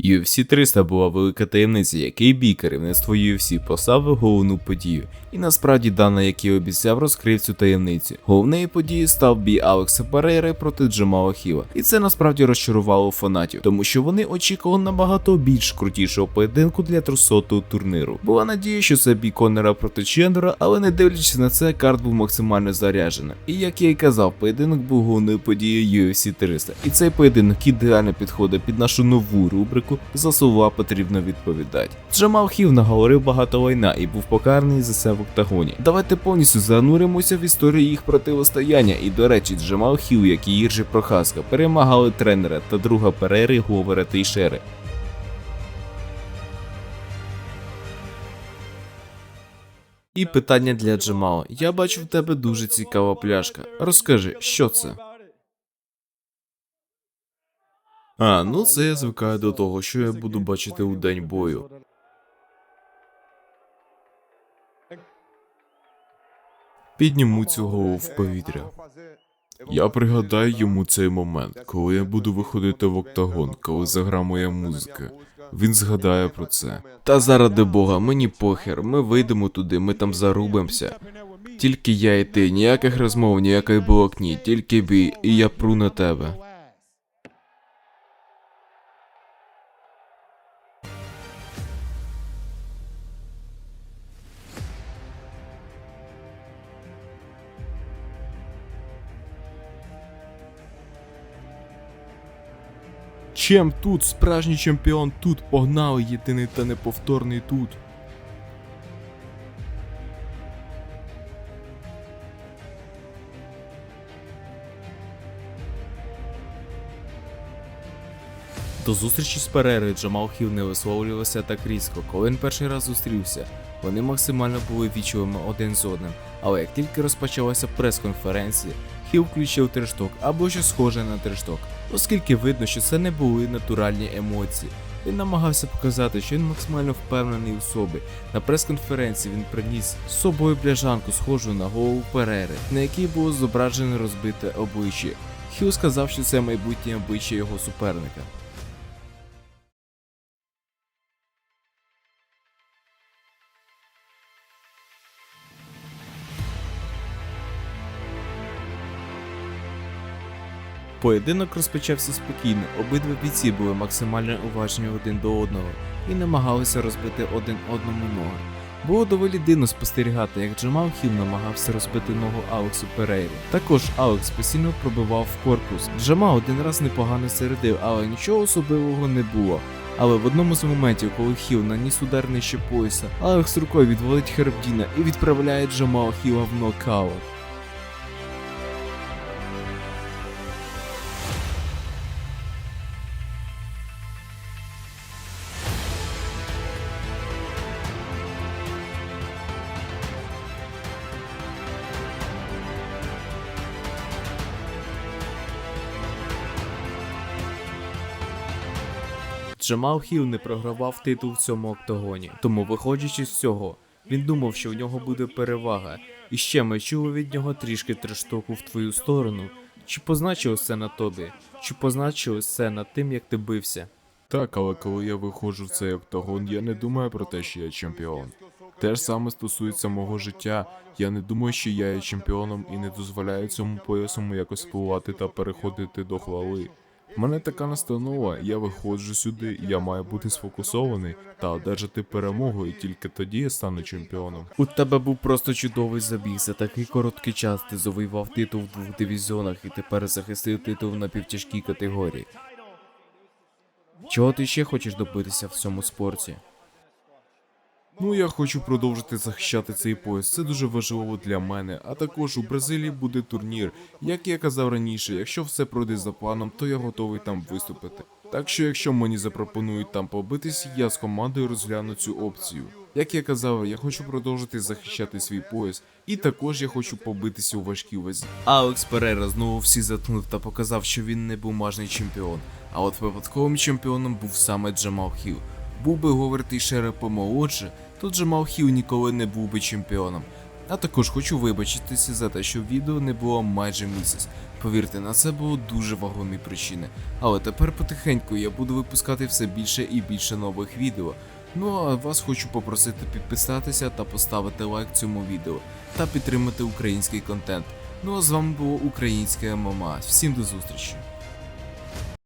UFC 300 була велика таємниця, який бій керівництво UFC поставив головну подію. І насправді Дана, який обіцяв, розкрив цю таємницю. Головною подією став бій Алекса Перейри проти Джамала Хіла. І це насправді розчарувало фанатів, тому що вони очікували набагато більш крутішого поєдинку для 300-го турніру. Була надія, що це бій Конора проти Чендера, але не дивлячись на це, карт був максимально заряджений. І як я й казав, поєдинок був головною подією UFC 300. І цей поєдинок ідеально підходить під нашу нову рубрику за слова потрібно відповідати. Джамал Хіл наговорив багато лайна і був покараний за це в октагоні. Давайте повністю зануримося в історію їх противостояння. І до речі, Джамал Хіл, як і Іржі Прохаска, перемагали тренера та друга Перери Гловера Тейшери. І питання для Джамала. Я бачу в тебе дуже цікава пляшка. Розкажи, що це? А, ну це я звикаю до того, що я буду бачити у день бою. Підніму голову в повітря. Я пригадаю йому цей момент, коли я буду виходити в октагон, коли загра моя музика. Він згадає про це. Та заради Бога, мені похер, ми вийдемо туди, ми там зарубимося. Тільки я і ти, ніяких розмов, ніякої блокні, тільки бій, і я пру на тебе. Чем тут, справжній чемпіон тут, погнали, єдиний та неповторний тут. До зустрічі з Перерою Джамал Хіл не висловлювався так різко, коли він перший раз зустрівся. Вони максимально були вічливими один з одним, але як тільки розпочалася прес-конференція, Хіл включив трешток або щось схоже на трешток, оскільки видно, що це не були натуральні емоції. Він намагався показати, що він максимально впевнений у собі. На прес-конференції він приніс з собою пляжанку, схожу на голову Перери, на якій було зображене розбите обличчя. Хіл сказав, що це майбутнє обличчя його суперника. Поєдинок розпочався спокійно, обидва бійці були максимально уважні один до одного і намагалися розбити один одному ноги. Було доволі дивно спостерігати, як Джамал Хіл намагався розбити ногу Алексу Перейрі. Також Алекс постійно пробивав в корпус. Джамал один раз непогано середив, але нічого особливого не було. Але в одному з моментів, коли Хіл наніс удар нижче пояса, Алекс рукою відводить Хербдіна і відправляє Джамала Хіла в нокаут. Джамал Хіл не програвав титул в цьому октагоні, тому, виходячи з цього, він думав, що у нього буде перевага. І ще ми чули від нього трішки трештоку в твою сторону. Чи позначилось це на тобі? Чи позначилось це над тим, як ти бився? Так, але коли я виходжу в цей октагон, я не думаю про те, що я чемпіон. Те ж саме стосується мого життя. Я не думаю, що я є чемпіоном і не дозволяю цьому поясому якось впливати та переходити до хвали. Мене така настанова, я виходжу сюди, я маю бути сфокусований та одержати перемогу, і тільки тоді я стану чемпіоном. У тебе був просто чудовий забіг. За такий короткий час ти завоював титул в двох дивізіонах і тепер захистив титул на півтяжкій категорії. Чого ти ще хочеш добитися в цьому спорті? Ну, я хочу продовжити захищати цей пояс. Це дуже важливо для мене. А також у Бразилії буде турнір. Як я казав раніше, якщо все пройде за планом, то я готовий там виступити. Так що, якщо мені запропонують там побитись, я з командою розгляну цю опцію. Як я казав, я хочу продовжити захищати свій пояс, і також я хочу побитися у важкій вазі. Алекс Перейра знову всі заткнув та показав, що він не бумажний чемпіон. А от випадковим чемпіоном був саме Джамал Хіл. Був би Говер Тейшера помолодше, то Джамал Хіл ніколи не був би чемпіоном. А також хочу вибачитися за те, що відео не було майже місяць. Повірте, на це було дуже вагомі причини. Але тепер потихеньку я буду випускати все більше і більше нових відео. Ну а вас хочу попросити підписатися та поставити лайк цьому відео та підтримати український контент. Ну а з вами було українське ММА. Всім до зустрічі!